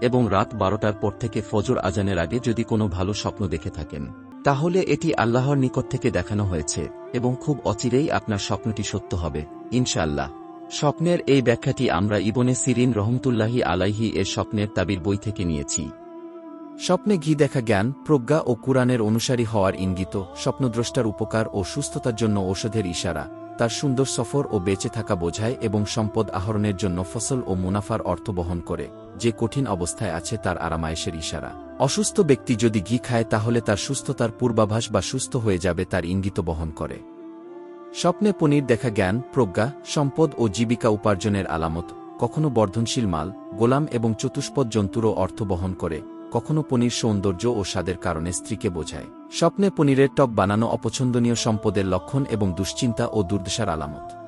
এবং রাত বারোটার পর থেকে ফজর আজানের আগে যদি কোনো ভালো স্বপ্ন দেখে থাকেন, তাহলে এটি আল্লাহর নিকট থেকে দেখানো হয়েছে, এবং খুব অচিরেই আপনার স্বপ্নটি সত্য হবে, ইনশাআল্লাহ। স্বপ্নের এই ব্যাখ্যাটি আমরা ইবনে সিরিন রহমতুল্লাহি আলাইহি এর স্বপ্নের তাবির বই থেকে নিয়েছি। স্বপ্নে ঘি দেখা জ্ঞান, প্রজ্ঞা ও কুরআনের অনুসারী হওয়ার ইঙ্গিত, স্বপ্নদ্রষ্টার উপকার ও সুস্থতার জন্য ঔষধের ইশারা। তার সুন্দর সফর ও বেঁচে থাকা বোঝায় এবং সম্পদ আহরণের জন্য ফসল ও মুনাফার অর্থ বহন করে, যে কঠিন অবস্থায় আছে তার আরামায়েশের ইশারা। অসুস্থ ব্যক্তি যদি ঘি খায় তাহলে তার সুস্থতার পূর্বাভাস বা সুস্থ হয়ে যাবে তার ইঙ্গিত বহন করে। স্বপ্নে পনির দেখা জ্ঞান, প্রজ্ঞা, সম্পদ ও জীবিকা উপার্জনের আলামত, কখনো বর্ধনশীল মাল, গোলাম এবং চতুষ্পদ জন্তুরও অর্থ বহন করে। কখনো পনির সৌন্দর্য ও স্বাদের কারণে স্ত্রীকে বোঝায়। স্বপ্নে পনিরের টক বানানো অপছন্দনীয় সম্পদের লক্ষণ এবং দুশ্চিন্তা ও দুর্দশার আলামত।